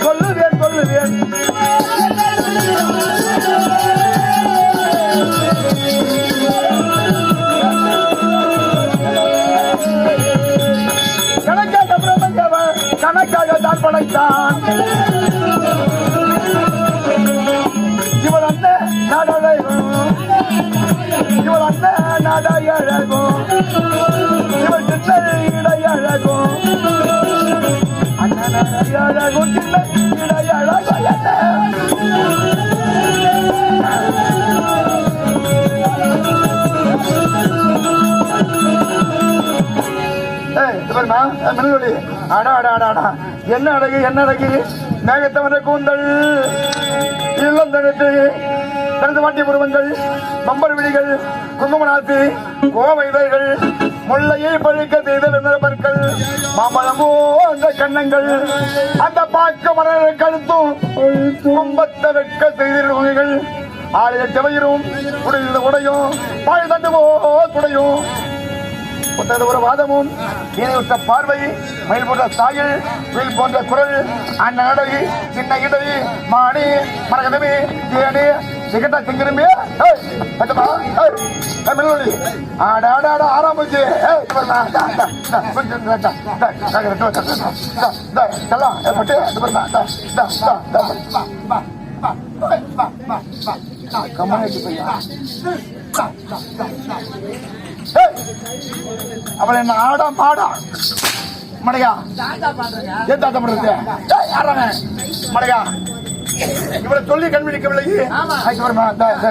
சொல்லுவேன் சொல்லுவேன் கணக்காக பிரபஞ்சவன் கணக்காக தான் படைத்தான். இவள் அண்ணன் நடழைவும் இவள் அண்ணன் மின்னலொளி. அடா, அடா, அடா, அடா. என்ன அழகு என்ன அழகு மேகத்தவன கூந்தல் இல்லம் தடுத்து தனது வாட்டிய புருவங்கள் பம்பர் விழிகள் குங்குமநாத்து கோவை இதழ்கள் முல்லையை பழுக்க செய்த வெண்ண பற்கள் மாம்பழமோ அந்த கண்ணங்கள். அந்த பாக்க மர கழுத்தும் கும்பத்த வெட்க செய்திருவங்கள் ஆலய செவையிரும் உடையில் உடையும் பாய் தண்டுவோ துடையும். ஒத்தது ஒரு வாதமும் இணையுற்ற பார்வை மயில் போன்ற சாயல் வில் போன்ற குரல் அண்ண நடை சின்ன இடை மாணி மரகதமே ஏனே சிகட்டா சிங்கிருமே பச்சமா தமிழொலி ஆட ஆட ஆட ஆறாம் போச்சு அவள் என்ன ஆடா மாடா மடையா ஏன் தாத்தா பண்றது யாராங்க மடையா இவரை சொல்லி கண்பிடிக்கவில்லை ஆயிட்டு வருமா? தா, தா,